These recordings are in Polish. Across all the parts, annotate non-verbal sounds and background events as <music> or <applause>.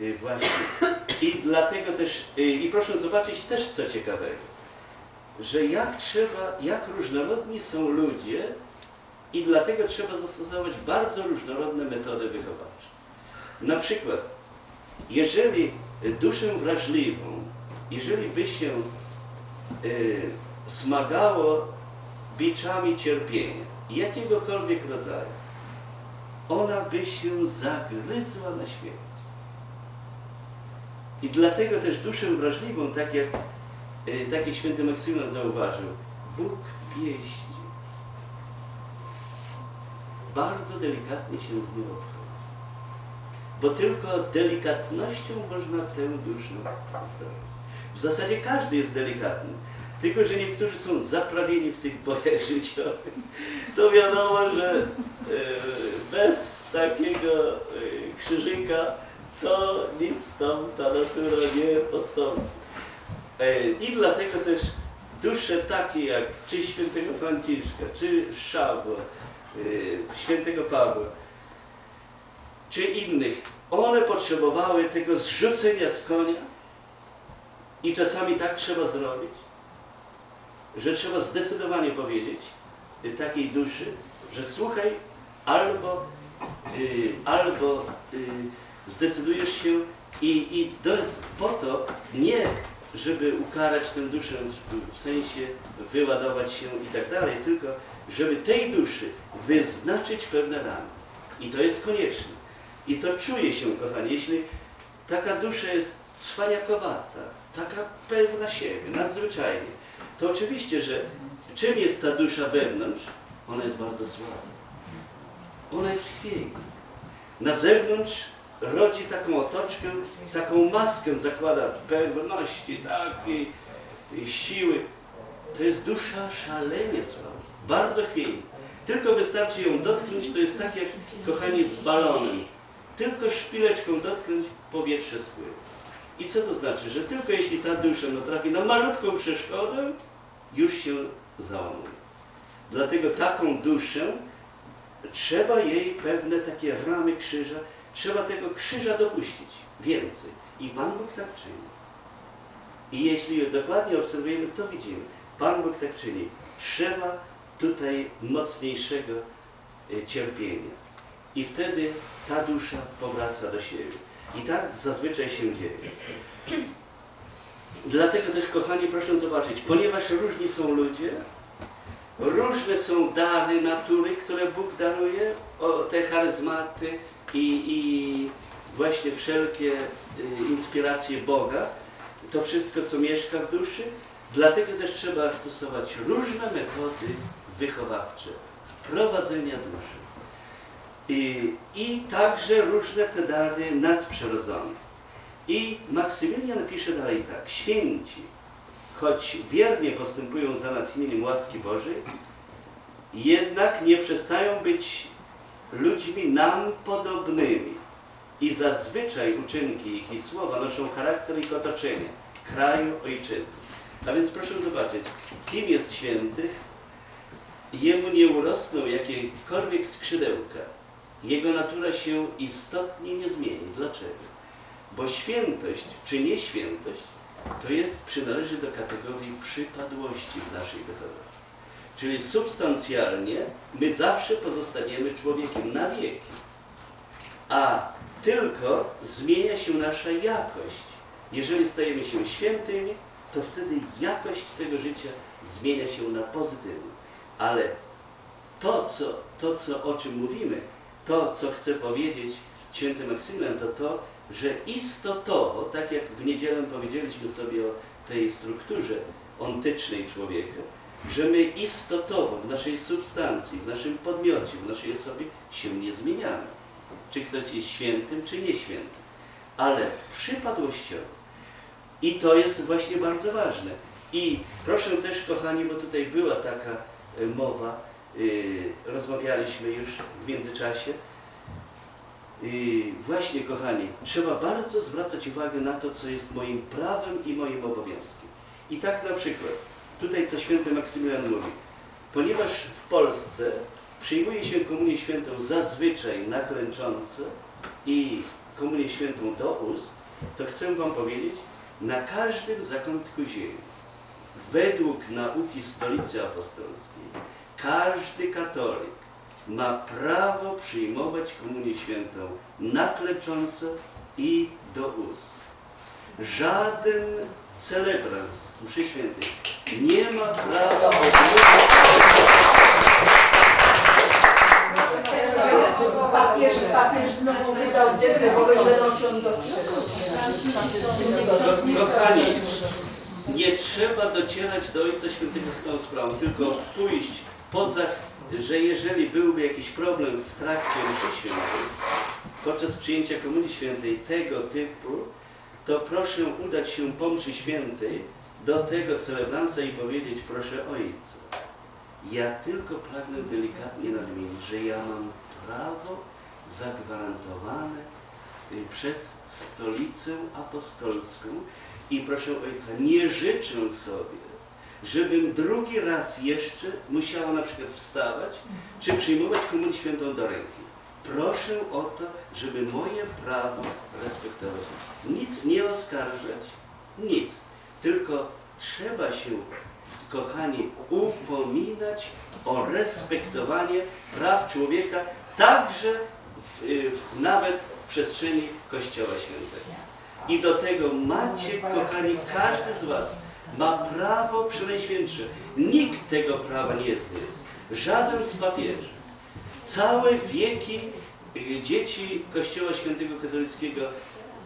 Y, Właśnie. I dlatego też, y, i proszę zobaczyć też co ciekawego, że jak trzeba, jak różnorodni są ludzie i dlatego trzeba zastosować bardzo różnorodne metody wychowawcze. Na przykład, jeżeli duszę wrażliwą, jeżeli by się y, smagało biczami cierpienia, jakiegokolwiek rodzaju, ona by się zagryzła na śmierć. I dlatego też duszę wrażliwą, tak jak, y, tak jak święty Maksymon zauważył, Bóg pieści. Bardzo delikatnie się z nią obchodzi. Bo tylko delikatnością można tę duszę zdobyć. W zasadzie każdy jest delikatny. Tylko, że niektórzy są zaprawieni w tych bojach <laughs> życiowych. To wiadomo, że e, bez takiego e, krzyżyka to nic tam ta natura nie postąpi. E, I dlatego też dusze takie jak czy świętego Franciszka, czy Szabła, e, świętego Pawła, czy innych, one potrzebowały tego zrzucenia z konia i czasami tak trzeba zrobić, że trzeba zdecydowanie powiedzieć takiej duszy, że słuchaj, albo, y, albo y, zdecydujesz się i, i do, po to nie, żeby ukarać tę duszę w, sensie wyładować się i tak dalej, tylko żeby tej duszy wyznaczyć pewne ramy. I to jest konieczne. I to czuje się, kochani, jeśli taka dusza jest cwaniakowata, taka pewna siebie, nadzwyczajnie, to oczywiście, że czym jest ta dusza wewnątrz? Ona jest bardzo słaba. Ona jest chwiejna. Na zewnątrz rodzi taką otoczkę, taką maskę zakłada pewności, takiej siły. To jest dusza szalenie słaba, bardzo chwiejna. Tylko wystarczy ją dotknąć, to jest tak jak, kochani, z balonem. Tylko szpileczką dotknąć, powietrze spływa. I co to znaczy? Że tylko jeśli ta dusza natrafi na malutką przeszkodę, już się załamuje. Dlatego taką duszę trzeba jej pewne takie ramy krzyża, trzeba tego krzyża dopuścić. Więcej. I Pan Bóg tak czyni. I jeśli dokładnie obserwujemy, to widzimy. Pan Bóg tak czyni. Trzeba tutaj mocniejszego y, cierpienia. I wtedy ta dusza powraca do siebie. I tak zazwyczaj się dzieje. <clears throat> Dlatego też, kochani, proszę zobaczyć, ponieważ różni są ludzie, różne są dary natury, które Bóg daruje, o, te charyzmaty i, i właśnie wszelkie y, inspiracje Boga, to wszystko, co mieszka w duszy, dlatego też trzeba stosować różne metody wychowawcze, prowadzenia duszy. I, I także różne te dary nadprzyrodzone. I Maksymilian pisze dalej tak. Święci, choć wiernie postępują za natchnieniem łaski Bożej, jednak nie przestają być ludźmi nam podobnymi. I zazwyczaj uczynki ich i słowa noszą charakter ich otoczenia, kraju, ojczyzny. A więc proszę zobaczyć, kim jest święty? Jemu nie urosną jakiekolwiek skrzydełka. Jego natura się istotnie nie zmieni. Dlaczego? Bo świętość czy nieświętość to jest, przynależy do kategorii przypadłości w naszej gotowości. Czyli substancjalnie my zawsze pozostaniemy człowiekiem na wieki. A tylko zmienia się nasza jakość. Jeżeli stajemy się świętymi, to wtedy jakość tego życia zmienia się na pozytywną. Ale to, co, to co, o czym mówimy, to, co chcę powiedzieć święty Maksymilian, to to, że istotowo, tak jak w niedzielę powiedzieliśmy sobie o tej strukturze ontycznej człowieka, że my istotowo w naszej substancji, w naszym podmiocie, w naszej osobie się nie zmieniamy. Czy ktoś jest świętym, czy nieświętym. Ale przypadłościowo. I to jest właśnie bardzo ważne. I proszę też, kochani, bo tutaj była taka e, mowa, yy, rozmawialiśmy już w międzyczasie, i właśnie, kochani, trzeba bardzo zwracać uwagę na to, co jest moim prawem i moim obowiązkiem. I tak na przykład, tutaj co święty Maksymilian mówi, ponieważ w Polsce przyjmuje się komunię świętą zazwyczaj na klęcząco i Komunię Świętą do ust, to chcę Wam powiedzieć, na każdym zakątku ziemi, według nauki Stolicy Apostolskiej, każdy katolik ma prawo przyjmować Komunię Świętą na klecząco i do ust. Żaden celebrans mszy świętej nie ma prawa Papież, papież znowu wydał dekret, bo będą ciągnąć. Ko- Kochani, nie trzeba docierać do Ojca Świętego z tą sprawą, tylko pójść poza, że jeżeli byłby jakiś problem w trakcie mszy świętej, podczas przyjęcia Komunii Świętej tego typu, to proszę udać się po mszy świętej do tego celebransa i powiedzieć, proszę Ojca, ja tylko pragnę delikatnie nadmienić, że ja mam prawo zagwarantowane y, przez stolicę apostolską i proszę Ojca, nie życzę sobie, żebym drugi raz jeszcze musiała na przykład wstawać, czy przyjmować Komunię Świętą do ręki. Proszę o to, żeby moje prawo respektować. Nic nie oskarżać, nic. Tylko trzeba się, kochani, upominać o respektowanie praw człowieka, także w, w, nawet w przestrzeni Kościoła Świętego. I do tego macie, kochani, każdy z Was ma prawo przenajświętsze. Nikt tego prawa nie zniósł. Żaden z papieży. Całe wieki y, dzieci Kościoła Świętego Katolickiego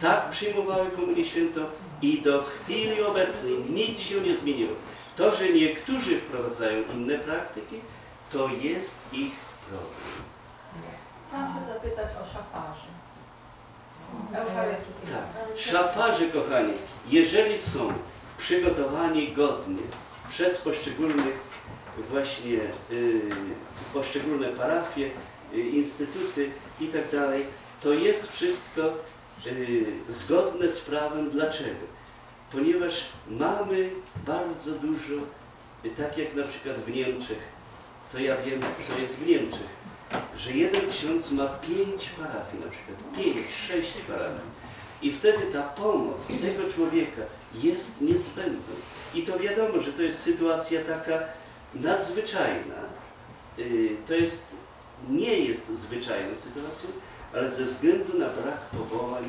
tak przyjmowały Komunię Świętą i do chwili obecnej nic się nie zmieniło. To, że niektórzy wprowadzają inne praktyki, to jest ich problem. Chciałam się zapytać o szafarzy. Eucharystii. Tak. Szafarze, kochani, jeżeli są przygotowani godnie przez poszczególnych właśnie y, poszczególne parafie, y, instytuty i tak dalej, to jest wszystko zgodne z prawem. Dlaczego? Ponieważ mamy bardzo dużo, y, tak jak na przykład w Niemczech, to ja wiem, co jest w Niemczech, że jeden ksiądz ma pięć parafii na przykład, pięć, sześć parafii. I wtedy ta pomoc tego człowieka jest niezbędna. I to wiadomo, że to jest sytuacja taka nadzwyczajna. Y, To jest, nie jest zwyczajną sytuacją, ale ze względu na brak powołań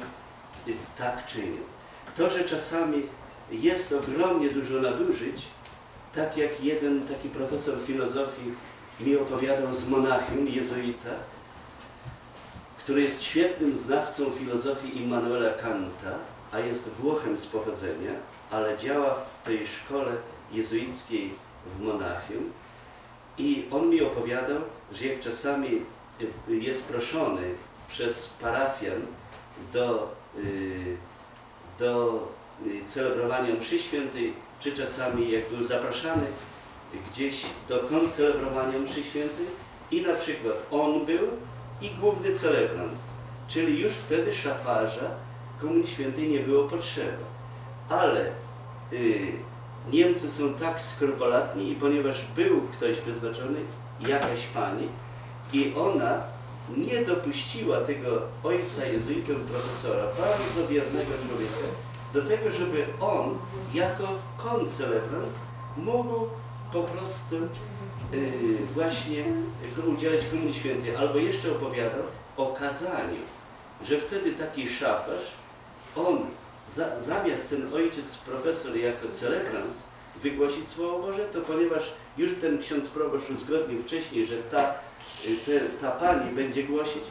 tak czynią. To, że czasami jest ogromnie dużo nadużyć, tak jak jeden taki profesor filozofii mi opowiadał z Monachium, jezuita, który jest świetnym znawcą filozofii Immanuela Kanta, a jest Włochem z pochodzenia, ale działa w tej szkole jezuickiej w Monachium. I on mi opowiadał, że jak czasami jest proszony przez parafian do, y, do y, celebrowania mszy świętej, czy czasami jak był zapraszany gdzieś do koncelebrowania mszy świętej i na przykład on był i główny celebrant, czyli już wtedy szafarza Komunii Świętej nie było potrzeba. Ale y, Niemcy są tak skrupulatni i ponieważ był ktoś wyznaczony, jakaś pani, i ona nie dopuściła tego ojca jezuitę, profesora, bardzo wiernego człowieka, do tego, żeby on jako koncelebrant mógł po prostu y, właśnie udzielać Komunii Świętej. Albo jeszcze opowiadał o kazaniu, że wtedy taki szafarz, on za, zamiast ten ojciec profesor jako celebrans wygłosić Słowo Boże, to ponieważ już ten ksiądz proboszcz uzgodnił wcześniej, że ta, ta pani będzie głosić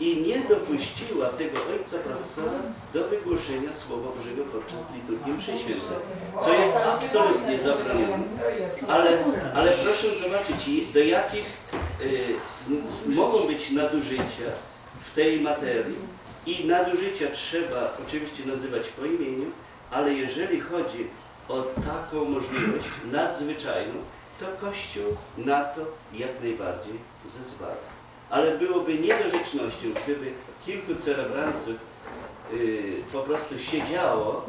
i nie dopuściła tego ojca profesora do wygłoszenia Słowa Bożego podczas liturgii mszy świętej, co jest absolutnie zabronione. Ale, ale proszę zobaczyć, do jakich y, mogą być nadużycia w tej materii. I nadużycia trzeba oczywiście nazywać po imieniu, ale jeżeli chodzi o taką możliwość nadzwyczajną, to Kościół na to jak najbardziej zezwala. Ale byłoby niedorzecznością, gdyby kilku celebranców y, po prostu siedziało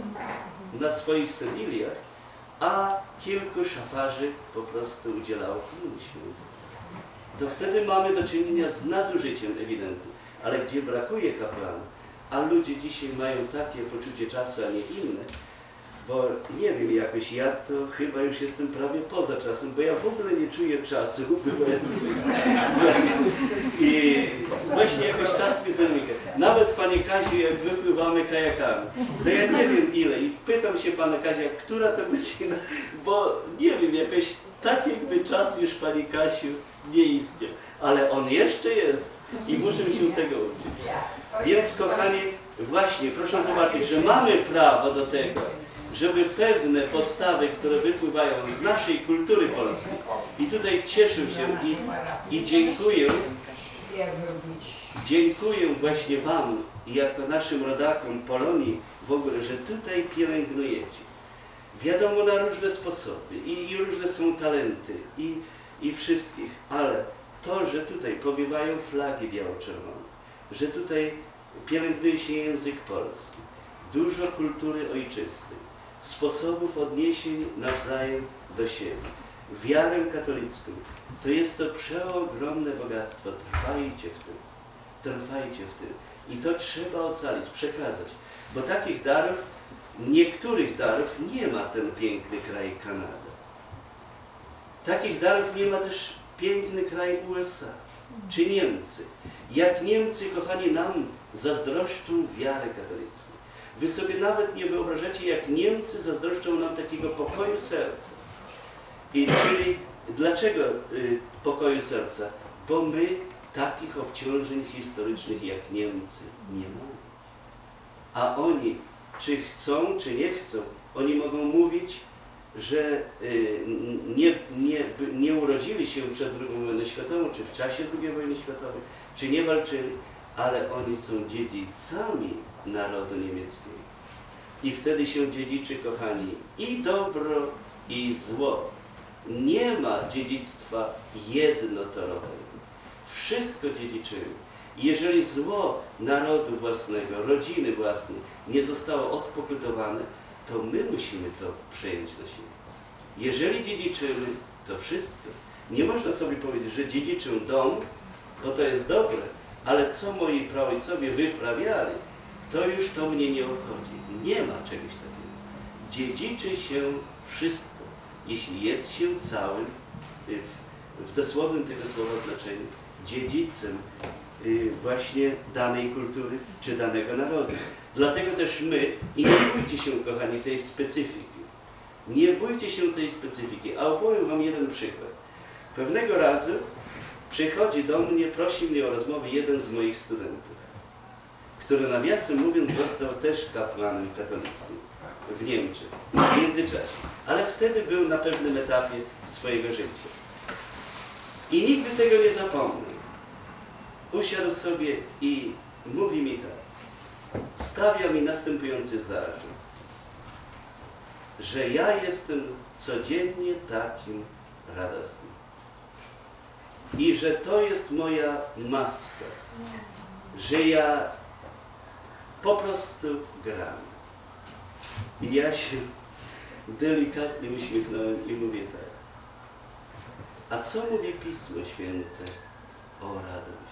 na swoich sewiliach, a kilku szafarzy po prostu udzielało komunii. To wtedy mamy do czynienia z nadużyciem ewidentnym. Ale gdzie brakuje kapłanów, A ludzie dzisiaj mają takie poczucie czasu, a nie inne, bo nie wiem, jakoś ja to chyba już jestem prawie poza czasem, bo ja w ogóle nie czuję czasu. <laughs> I właśnie jakoś czas mnie zamyka. Nawet Panie Kaziu, jak wypływamy kajakami, to ja nie wiem ile i pytam się Pana Kazia, która to godzina, bo nie wiem, jakoś tak jakby czas już Pani Kasiu nie istniał, ale on jeszcze jest i muszę się tego uczyć. Więc kochani, właśnie proszę zobaczyć, że mamy prawo do tego, żeby pewne postawy, które wypływają z naszej kultury polskiej i tutaj cieszę się i, i dziękuję, dziękuję właśnie Wam i jako naszym rodakom Polonii w ogóle, że tutaj pielęgnujecie. Wiadomo na różne sposoby i, i różne są talenty i, i wszystkich, ale to, że tutaj powiewają flagi biało-czerwone, że tutaj pielęgnuje się język polski, dużo kultury ojczystej, sposobów odniesień nawzajem do siebie, wiarę katolicką, to jest to przeogromne bogactwo. Trwajcie w tym. Trwajcie w tym. I to trzeba ocalić, przekazać. Bo takich darów, niektórych darów nie ma ten piękny kraj Kanada. Takich darów nie ma też piękny kraj USA czy Niemcy. Jak Niemcy, kochani, nam zazdroszczą wiarę katolicką. Wy sobie nawet nie wyobrażacie, jak Niemcy zazdroszczą nam takiego pokoju serca. I czyli dlaczego y, pokoju serca? Bo my takich obciążeń historycznych jak Niemcy nie mamy. A oni, czy chcą, czy nie chcą, oni mogą mówić, że y, nie, nie, nie urodzili się przed II wojną światową, czy w czasie II wojny światowej, czy nie walczyli, ale oni są dziedzicami narodu niemieckiego. I wtedy się dziedziczy, kochani, i dobro, i zło. Nie ma dziedzictwa jednotorowego. Wszystko dziedziczymy. Jeżeli zło narodu własnego, rodziny własnej nie zostało odpokutowane, to my musimy to przejąć na siebie. Jeżeli dziedziczymy, to wszystko. Nie można sobie powiedzieć, że dziedziczę dom, bo to jest dobre, ale co moi praojcowie wyprawiali, to już to mnie nie obchodzi. Nie ma czegoś takiego. Dziedziczy się wszystko, jeśli jest się całym, y, w, w dosłownym tego słowa znaczeniu, dziedzicem y, właśnie danej kultury czy danego narodu. Dlatego też my, i nie bójcie się, kochani, tej specyfiki. Nie bójcie się tej specyfiki. A opowiem Wam jeden przykład. Pewnego razu przychodzi do mnie, prosi mnie o rozmowę jeden z moich studentów, który nawiasem mówiąc został też kapłanem katolickim w Niemczech w międzyczasie. Ale wtedy był na pewnym etapie swojego życia. I nigdy tego nie zapomnę. Usiadł sobie i mówi mi tak. Stawia mi następujący zarzut. Że ja jestem codziennie takim radosnym. I że to jest moja maska. Że ja po prostu gram. I ja się delikatnie uśmiechnąłem i mówię tak. A co mówi Pismo Święte o radości?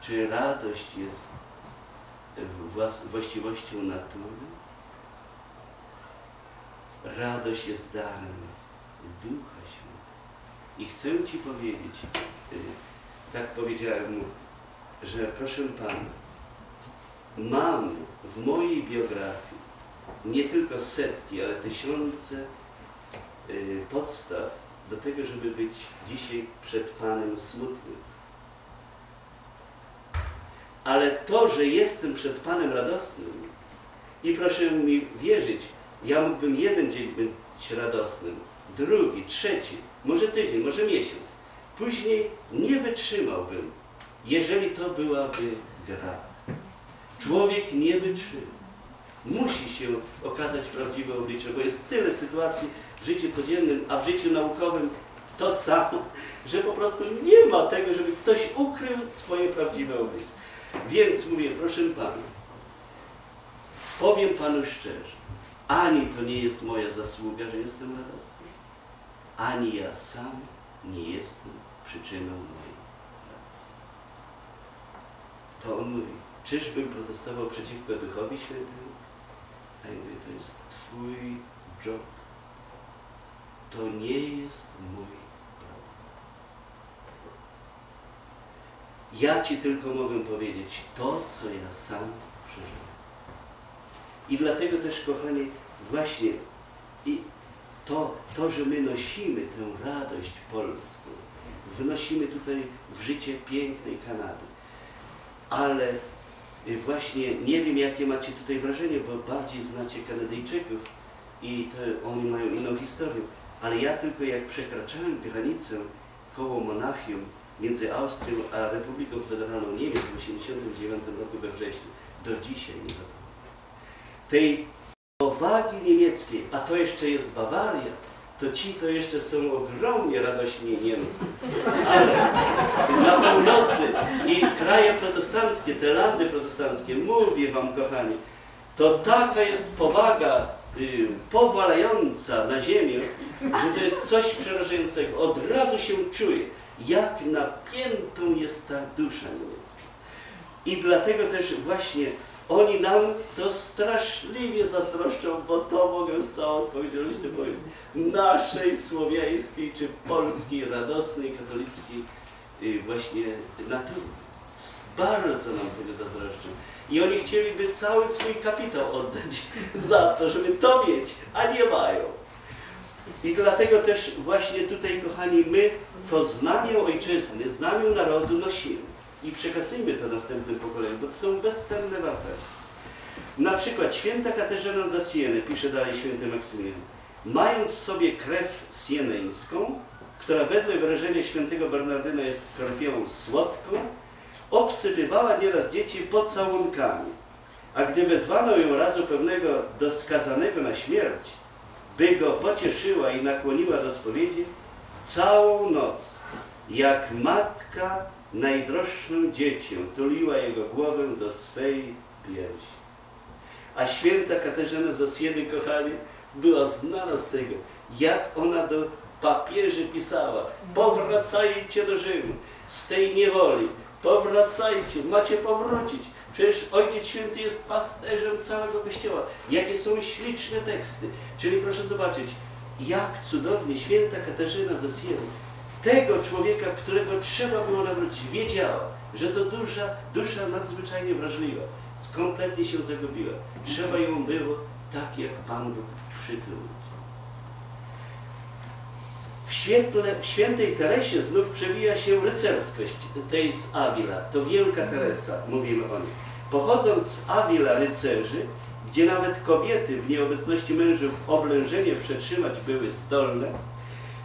Czy radość jest właściwością natury? Radość jest darem Ducha Świętego. I chcę Ci powiedzieć, y, tak powiedziałem mu, że proszę Pana, mam w mojej biografii nie tylko setki, ale tysiące y, podstaw do tego, żeby być dzisiaj przed Panem smutnym. Ale to, że jestem przed Panem radosnym i proszę mi wierzyć, ja mógłbym jeden dzień być radosnym, drugi, trzeci, może tydzień, może miesiąc. Później nie wytrzymałbym, jeżeli to byłaby gra. Człowiek nie wytrzyma. Musi się okazać prawdziwe oblicze, bo jest tyle sytuacji w życiu codziennym, a w życiu naukowym to samo, że po prostu nie ma tego, żeby ktoś ukrył swoje prawdziwe oblicze. Więc mówię, proszę Pana, powiem Panu szczerze, ani to nie jest moja zasługa, że jestem radosny, ani ja sam nie jestem przyczyną mojej radości. To on mówi, czyżbym protestował przeciwko Duchowi Świętemu? A ja mówię, to jest Twój job. To nie jest mój. Ja Ci tylko mogę powiedzieć to, co ja sam przeżyłem. I dlatego też, kochani, właśnie i to, to, że my nosimy tę radość polską, wnosimy tutaj w życie pięknej Kanady. Ale y, właśnie nie wiem, jakie macie tutaj wrażenie, bo bardziej znacie Kanadyjczyków i to oni mają inną historię. Ale ja tylko jak przekraczałem granicę koło Monachium między Austrią a Republiką Federalną Niemiec w 1989 roku we wrześniu, do dzisiaj nie zapomnę. Tej powagi niemieckiej, a to jeszcze jest Bawaria, to ci to jeszcze są ogromnie radośni Niemcy. Ale na północy i kraje protestanckie, te landy protestanckie, mówię wam kochani, to taka jest powaga y, powalająca na ziemię, że to jest coś przerażającego. Od razu się czuje, jak napiętą jest ta dusza niemiecka. I dlatego też właśnie oni nam to straszliwie zazdroszczą, bo to mogę z całą odpowiedzialnością powiedzieć, naszej słowiańskiej czy polskiej, radosnej, katolickiej y, właśnie natury. Bardzo nam tego zazdroszczą. I oni chcieliby cały swój kapitał oddać <laughs> za to, żeby to mieć, a nie mają. I dlatego też właśnie tutaj, kochani, my to znamię ojczyzny, znamię narodu nosimy i przekazujmy to następnym pokoleniom, bo to są bezcenne wartości. Na przykład święta Katarzyna za Sienę, pisze dalej święty Maksymilian, mając w sobie krew sieneńską, która wedle wyrażenia świętego Bernardyna jest krwią słodką, obsypywała nieraz dzieci pocałunkami, a gdy wezwano ją razu pewnego do skazanego na śmierć, by go pocieszyła i nakłoniła do spowiedzi, całą noc, jak matka najdroższym dziecię tuliła jego głowę do swej piersi. A święta Katarzyna z Sieny, kochani, była znana z tego, jak ona do papieży pisała, powracajcie do Rzymu, z tej niewoli, powracajcie, macie powrócić. Przecież Ojciec Święty jest pasterzem całego Kościoła. Jakie są śliczne teksty. Czyli proszę zobaczyć, jak cudownie święta Katarzyna ze tego człowieka, którego trzeba było nawrócić, wiedziała, że to dusza, dusza nadzwyczajnie wrażliwa, kompletnie się zagubiła. Trzeba ją było tak, jak Pan Bóg przytył. W, świetle, w świętej Teresie znów przewija się rycerskość tej z Avila. To wielka Teresa, mówimy o niej. Pochodząc z Avila rycerzy, gdzie nawet kobiety w nieobecności mężów oblężenie przetrzymać były zdolne,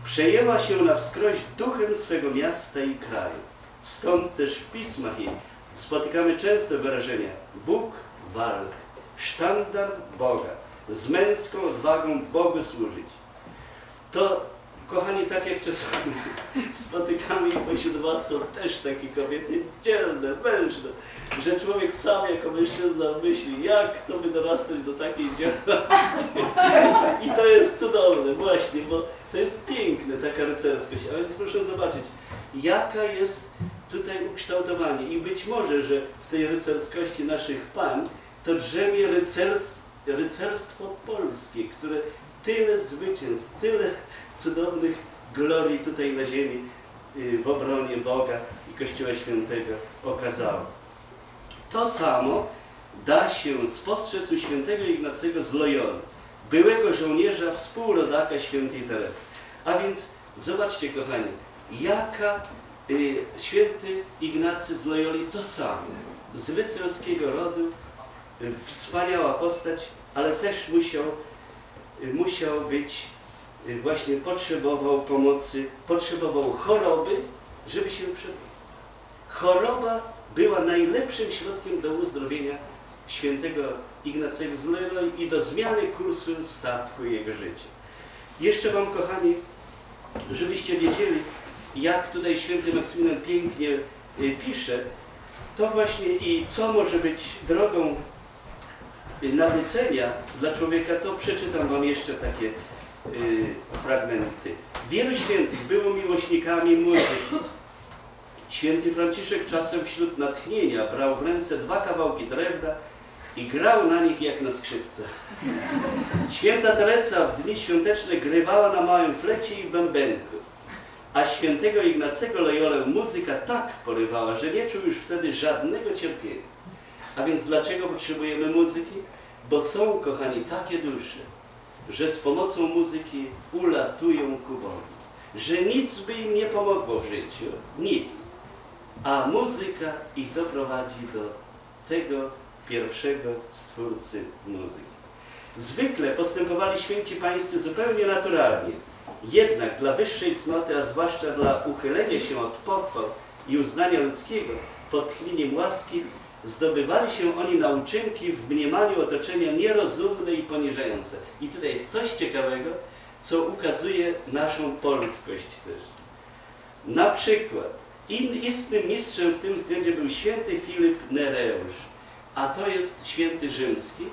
przejęła się na wskroś duchem swego miasta i kraju. Stąd też w pismach jej spotykamy często wyrażenia Bóg walk, sztandar Boga, z męską odwagą Bogu służyć. To, kochani, tak jak czasami <laughs> spotykamy i pośród Was są też takie kobiety dzielne, mężne, że człowiek sam jako mężczyzna myśli, jak to by dorastać do takiej dzielności. <laughs> I to jest cudowne właśnie, bo to jest piękne, taka rycerskość. A więc proszę zobaczyć, jaka jest tutaj ukształtowanie. I być może, że w tej rycerskości naszych pań to drzemie rycerstwo, rycerstwo polskie, które tyle zwycięstw, tyle cudownych glorii tutaj na ziemi y, w obronie Boga i Kościoła Świętego okazało. To samo da się spostrzec u świętego Ignacego z Loyoli, byłego żołnierza, współrodaka świętej Teresy. A więc zobaczcie, kochani, jaka y, święty Ignacy z Loyoli to samo, z rycerskiego rodu, y, wspaniała postać, ale też musiał, y, musiał być, y, właśnie potrzebował pomocy, potrzebował choroby, żeby się przebył. Choroba była najlepszym środkiem do uzdrowienia świętego Ignacego z Loyoli i do zmiany kursu statku jego życia. Jeszcze Wam, kochani, żebyście wiedzieli, jak tutaj święty Maksymilian pięknie y, pisze, to właśnie i co może być drogą y, nawrócenia dla człowieka, to przeczytam Wam jeszcze takie y, fragmenty. Wielu świętych było miłośnikami muzyki. Święty Franciszek czasem wśród natchnienia brał w ręce dwa kawałki drewna i grał na nich jak na skrzypcach. Święta Teresa w dni świąteczne grywała na małym flecie i bębenku, a świętego Ignacego Loyolę muzyka tak porywała, że nie czuł już wtedy żadnego cierpienia. A więc dlaczego potrzebujemy muzyki? Bo są, kochani, takie dusze, że z pomocą muzyki ulatują ku Bogu. Że nic by im nie pomogło w życiu, nic. A muzyka ich doprowadzi do tego pierwszego stwórcy muzyki. Zwykle postępowali święci pańscy zupełnie naturalnie. Jednak dla wyższej cnoty, a zwłaszcza dla uchylenia się od pochwał i uznania ludzkiego pod tchnieniem łaski, zdobywali się oni na uczynki w mniemaniu otoczenia nierozumne i poniżające. I tutaj jest coś ciekawego, co ukazuje naszą polskość też. Na przykład istnym mistrzem w tym względzie był święty Filip Nereusz, a to jest święty rzymski,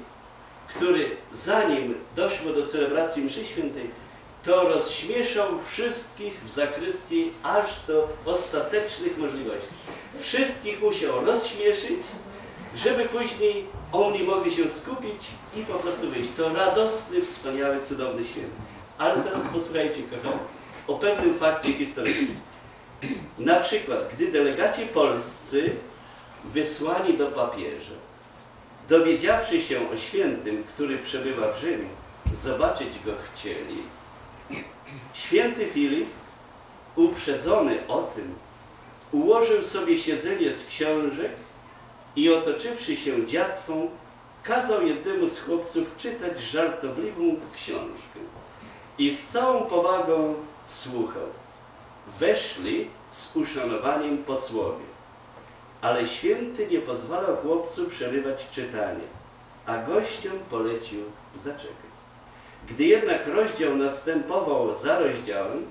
który zanim doszło do celebracji mszy świętej, to rozśmieszał wszystkich w zakrystii aż do ostatecznych możliwości. Wszystkich musiał rozśmieszyć, żeby później oni mogli się skupić i po prostu wyjść. To radosny, wspaniały, cudowny święty. Ale teraz posłuchajcie, kochani, o pewnym fakcie historycznym. Na przykład, gdy delegaci polscy wysłani do papieża, dowiedziawszy się o świętym, który przebywa w Rzymie, zobaczyć go chcieli, święty Filip, uprzedzony o tym, ułożył sobie siedzenie z książek i otoczywszy się dziatwą, kazał jednemu z chłopców czytać żartobliwą książkę. I z całą powagą słuchał. Weszli z uszanowaniem posłowie, ale święty nie pozwalał chłopcu przerywać czytania, a gościom polecił zaczekać. Gdy jednak rozdział następował za rozdziałem,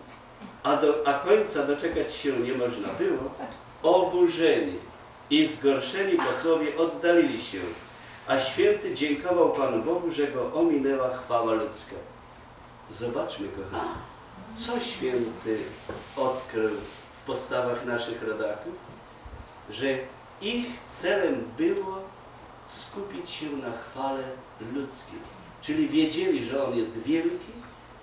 a, do, a końca doczekać się nie można było, oburzeni i zgorszeni posłowie oddalili się, a święty dziękował Panu Bogu, że go ominęła chwała ludzka. Zobaczmy, kochani, co święty odkrył w postawach naszych rodaków, że ich celem było skupić się na chwale ludzkiej. Czyli wiedzieli, że On jest wielki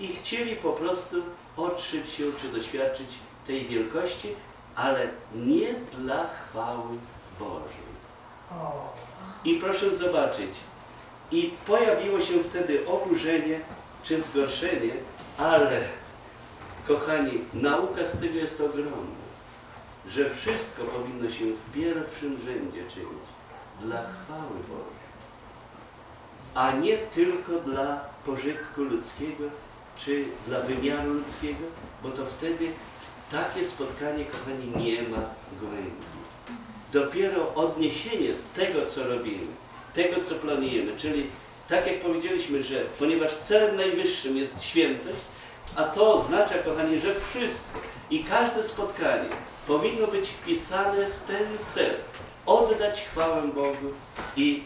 i chcieli po prostu otrzeć się czy doświadczyć tej wielkości, ale nie dla chwały Bożej. I proszę zobaczyć, i pojawiło się wtedy oburzenie czy zgorszenie, ale kochani, nauka z tego jest ogromna, że wszystko powinno się w pierwszym rzędzie czynić dla chwały Bożej, a nie tylko dla pożytku ludzkiego czy dla wymiaru ludzkiego, bo to wtedy takie spotkanie, kochani, nie ma głębi. Dopiero odniesienie tego, co robimy, tego, co planujemy, czyli tak jak powiedzieliśmy, że ponieważ celem najwyższym jest świętość, a to oznacza, kochani, że wszystko i każde spotkanie powinno być wpisane w ten cel. Oddać chwałę Bogu i,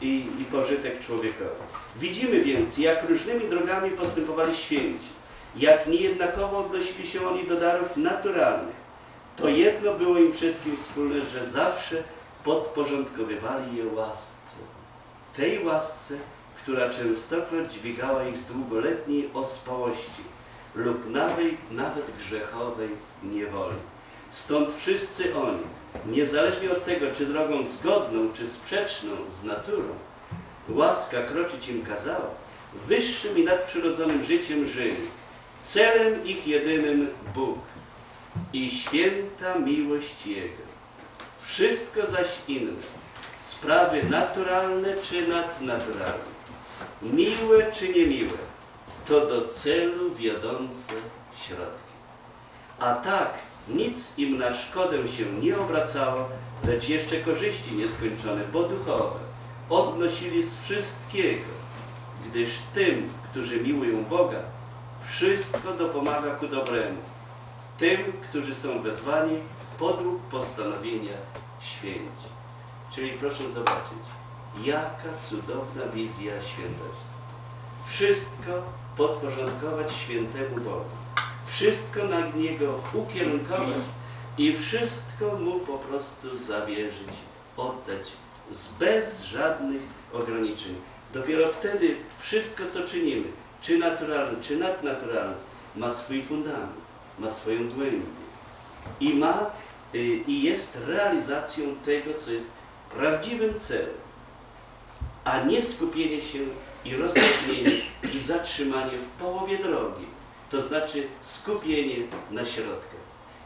i, i pożytek człowiekowi. Widzimy więc, jak różnymi drogami postępowali święci, jak niejednakowo odnosili się oni do darów naturalnych. To jedno było im wszystkim wspólne, że zawsze podporządkowywali je łasce. Tej łasce, która częstokroć dźwigała ich z długoletniej ospałości lub nawet, nawet grzechowej niewoli. Stąd wszyscy oni, niezależnie od tego, czy drogą zgodną, czy sprzeczną z naturą, łaska kroczyć im kazała, wyższym i nadprzyrodzonym życiem żyli. Celem ich jedynym Bóg i święta miłość Jego. Wszystko zaś inne, sprawy naturalne czy nadnaturalne, miłe czy niemiłe, to do celu wiodące środki. A tak nic im na szkodę się nie obracało, lecz jeszcze korzyści nieskończone, bo duchowe, odnosili z wszystkiego, gdyż tym, którzy miłują Boga, wszystko dopomaga ku dobremu. Tym, którzy są wezwani podług postanowienia święci. Czyli proszę zobaczyć, jaka cudowna wizja świętości. Wszystko podporządkować świętemu Bogu. Wszystko na Niego ukierunkować, i wszystko Mu po prostu zawierzyć, oddać bez żadnych ograniczeń. Dopiero wtedy wszystko, co czynimy, czy naturalne, czy nadnaturalne, ma swój fundament, ma swoją głębię i ma y, i jest realizacją tego, co jest prawdziwym celem, a nie skupienie się i rozróżnienie i zatrzymanie w połowie drogi, to znaczy skupienie na środkach.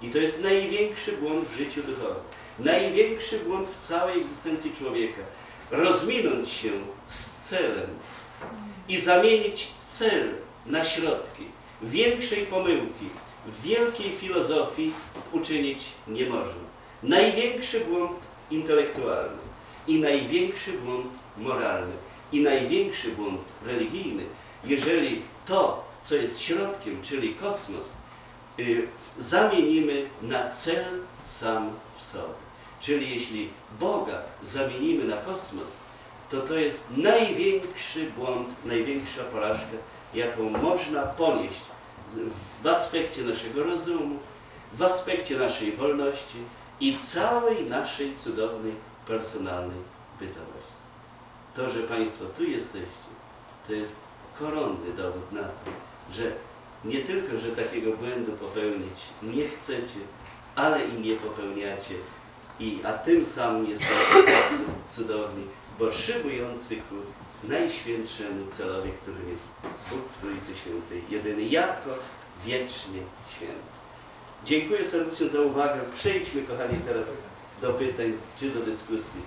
I to jest największy błąd w życiu duchowym, największy błąd w całej egzystencji człowieka. Rozminąć się z celem i zamienić cel na środki. Większej pomyłki wielkiej filozofii uczynić nie można. Największy błąd intelektualny i największy błąd moralny i największy błąd religijny, jeżeli to, co jest środkiem, czyli kosmos, y, zamienimy na cel sam w sobie. Czyli jeśli Boga zamienimy na kosmos, to to jest największy błąd, największa porażka, jaką można ponieść w aspekcie naszego rozumu, w aspekcie naszej wolności i całej naszej cudownej, personalnej bytowości. To, że Państwo tu jesteście, to jest koronny dowód na to, że nie tylko, że takiego błędu popełnić nie chcecie, ale i nie popełniacie, i, a tym samym jesteście tacy cudowni, bo szybujący ku najświętszemu celowi, którym jest Bóg w Trójcy Świętej, jedyny jako wiecznie święty. Dziękuję serdecznie za uwagę. Przejdźmy, kochani, teraz do pytań czy do dyskusji.